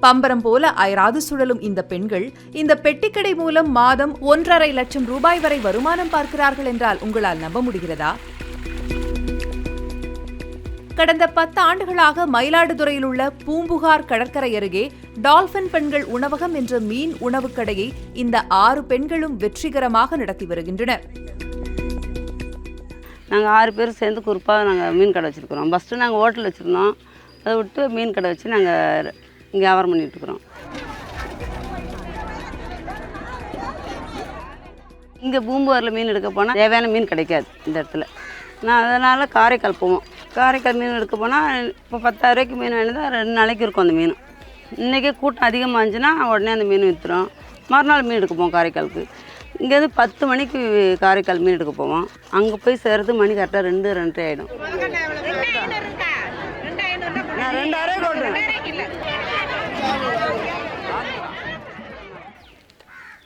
பம்பரம் போல அயராது சுழலும் இந்த பெண்கள் இந்த பெட்டிக்கடை மூலம் மாதம் ஒன்றரை லட்சம் ரூபாய் வரை வருமானம் பார்க்கிறார்கள் என்றால் உங்களால் நம்ப முடிகிறதா? கடந்த பத்து ஆண்டுகளாக மயிலாடுதுறையில் உள்ள பூம்புகார் கடற்கரை அருகே டால்பின் பெண்கள் உணவகம் என்ற மீன் உணவுக் கடையை இந்த ஆறு பெண்களும் வெற்றிகரமாக நடத்தி வருகின்றனர். நாங்கள் ஆறு பேர் சேர்ந்து குறிப்பாக நாங்கள் மீன் கடை வச்சிருக்கிறோம். ஃபஸ்ட்டு நாங்கள் ஹோட்டல் வச்சுருந்தோம். அதை விட்டு மீன் கடை வச்சு நாங்கள் இங்கே வியாபாரம் பண்ணிகிட்ருக்குறோம் இங்கே பூம்புவாரில் மீன் எடுக்க போனால் தேவையான மீன் கிடைக்காது இந்த இடத்துல. நான் அதனால் காரைக்கால் போவோம். காரைக்கால் மீன் எடுக்க போனால் இப்போ பத்தாயிரரூவாய்க்கு மீன் வேணுதா ரெண்டு நாளைக்கு இருக்கும் அந்த மீன். இன்றைக்கே கூட்டம் அதிகமாக இருந்துச்சுன்னா உடனே அந்த மீன் விற்றுரும் மறுநாள் மீன் எடுக்க போவோம் காரைக்காலுக்கு. இங்கேருந்து பத்து மணிக்கு காரைக்கால் மீன் எடுக்க போவோம். அங்கே போய் சேர்றது மணி கரெக்டாக ரெண்டு ரெண்டரை ஆகிடும்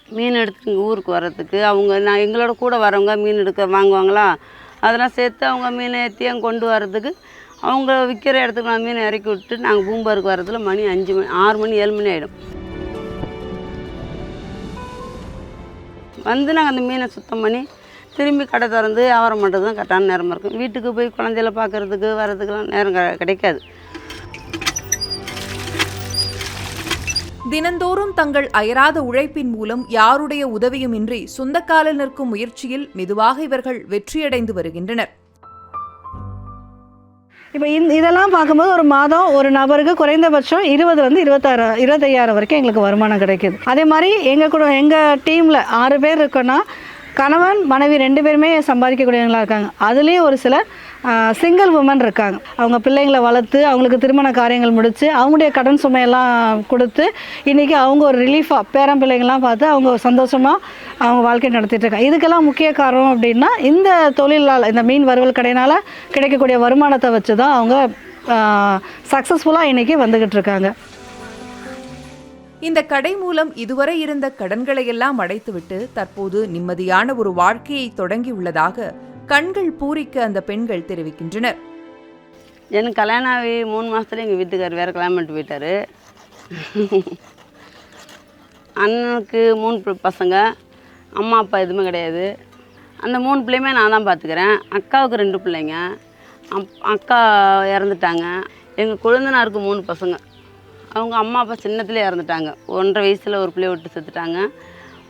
மீன் எடுத்து ஊருக்கு வர்றதுக்கு. அவங்க நான் எங்களோட கூட வரவங்க மீன் எடுக்க வாங்குவாங்களா? அதெல்லாம் சேர்த்து அவங்க மீனை ஏற்றி அங்கே கொண்டு வர்றதுக்கு அவங்க விற்கிற இடத்துக்கு நான் மீனை இறக்கி விட்டு நாங்கள் பூம்பாருக்கு வர்றதுல மணி அஞ்சு மணி ஆறு மணி ஏழு மணி ஆகிடும் வந்து நாங்கள் அந்த மீனை சுத்தம் பண்ணி திரும்பி கடை திறந்து வியாபாரம் பண்ணுறது தான் கரெக்டான நேரமாக இருக்கும். வீட்டுக்கு போய் குழந்தையில பார்க்குறதுக்கு வர்றதுக்கெலாம் நேரம் க- கிடைக்காது. தினந்தோறும் தங்கள் அயராத உழைப்பின் மூலம் யாருடைய உதவியுமின்றி சொந்தக்காலில் நிற்கும் முயற்சியில் மெதுவாக இவர்கள் வெற்றியடைந்து வருகின்றனர். இப்போ இந் இதெல்லாம் பார்க்கும்போது ஒரு மாதம் ஒரு நபருக்கு குறைந்தபட்சம் இருபதுலேருந்து இருபத்தாறு இருபத்தையாயிரம் வரைக்கும் எங்களுக்கு வருமானம் கிடைக்குது. அதே மாதிரி எங்கள் கூட எங்கள் டீமில் ஆறு பேர் இருக்கோன்னா கணவன் மனைவி ரெண்டு பேருமே சம்பாதிக்கக்கூடியவங்களா இருக்காங்க. அதுலேயும் ஒரு சில சிங்கிள் உமன் இருக்காங்க. அவங்க பிள்ளைங்களை வளர்த்து அவங்களுக்கு திருமண காரியங்கள் முடித்து அவங்களுடைய கடன் சுமையெல்லாம் கொடுத்து இன்றைக்கி அவங்க ஒரு ரிலீஃபாக பேரம் பிள்ளைங்கள்லாம் பார்த்து அவங்க சந்தோஷமாக அவங்க வாழ்க்கை நடத்திட்டு இருக்காங்க. இதுக்கெல்லாம் முக்கிய காரணம் அப்படின்னா இந்த தொழிலால் இந்த மீன் வறுவல் கடையினால் கிடைக்கக்கூடிய வருமானத்தை வச்சு தான் அவங்க சக்ஸஸ்ஃபுல்லாக இன்றைக்கி வந்துக்கிட்டு இருக்காங்க. இந்த கடை மூலம் இதுவரை இருந்த கடன்களை எல்லாம் அடைத்துவிட்டு தற்போது நிம்மதியான ஒரு வாழ்க்கையை தொடங்கியுள்ளதாக கண்கள் பூரிக்க அந்த பெண்கள் தெரிவிக்கின்றனர். எனக்கு கல்யாணம் ஆகி மூணு மாதத்துல எங்கள் வீட்டுக்கார் வேறு கல்யாணம் பண்ணிட்டு போயிட்டாரு. அண்ணனுக்கு மூணு பசங்க அம்மா அப்பா எதுவுமே கிடையாது. அந்த மூணு பிள்ளையுமே நான் தான் பார்த்துக்கிறேன் அக்காவுக்கு ரெண்டு பிள்ளைங்க. அப் அக்கா இறந்துட்டாங்க. எங்கள் குழந்தனாருக்கு மூணு பசங்க. அவங்க அம்மா அப்பா சின்னத்துலேயே இறந்துட்டாங்க. ஒன்றரை வயசில் ஒரு பிள்ளைய விட்டு செத்துட்டாங்க.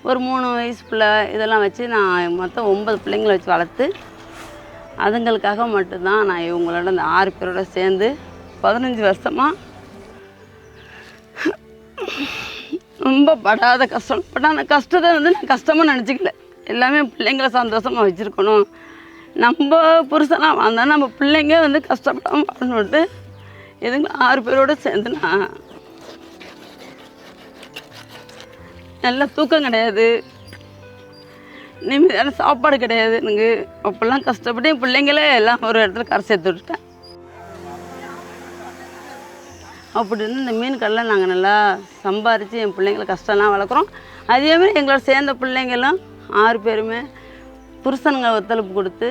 ஒரு மூணு வயசு பிள்ளை இதெல்லாம் வச்சு நான் மொத்தம் ஒன்பது பிள்ளைங்களை வச்சு வளர்த்து அதுங்களுக்காக மட்டும்தான் நான் இவங்களோட இந்த ஆறு பேரோட சேர்ந்து பதினஞ்சு வருஷமாக ரொம்ப படாத கஷ்டம். பட் அந்த கஷ்டத்தை வந்து நான் கஷ்டமாக நினச்சிக்கல. எல்லாமே பிள்ளைங்கள சந்தோஷமாக வச்சுருக்கணும். நம்ம புருஷனாக வந்தால் நம்ம பிள்ளைங்க வந்து கஷ்டப்படாமல் வாழணுன்ட்டு எதுங்களும் ஆறு பேரோட சேர்ந்து நான் நல்லா தூக்கம் கிடையாது. நிம்மதியான சாப்பாடு கிடையாது எனக்கு. அப்போல்லாம் கஷ்டப்பட்டு என் பிள்ளைங்களே எல்லாம் ஒரு இடத்துல கரை சேர்த்து விட்டுட்டேன். அப்படின்னு இந்த மீன் கடையில் நாங்கள் நல்லா சம்பாரித்து என் பிள்ளைங்களை கஷ்டம்லாம் வளர்க்குறோம். அதேமாதிரி எங்களோட சேர்ந்த பிள்ளைங்களும் ஆறு பேருமே புருஷனுங்க ஒத்துழைப்பு கொடுத்து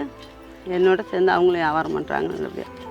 என்னோட சேர்ந்து அவங்களும் வியாபாரம் பண்ணுறாங்க நல்லபடியாக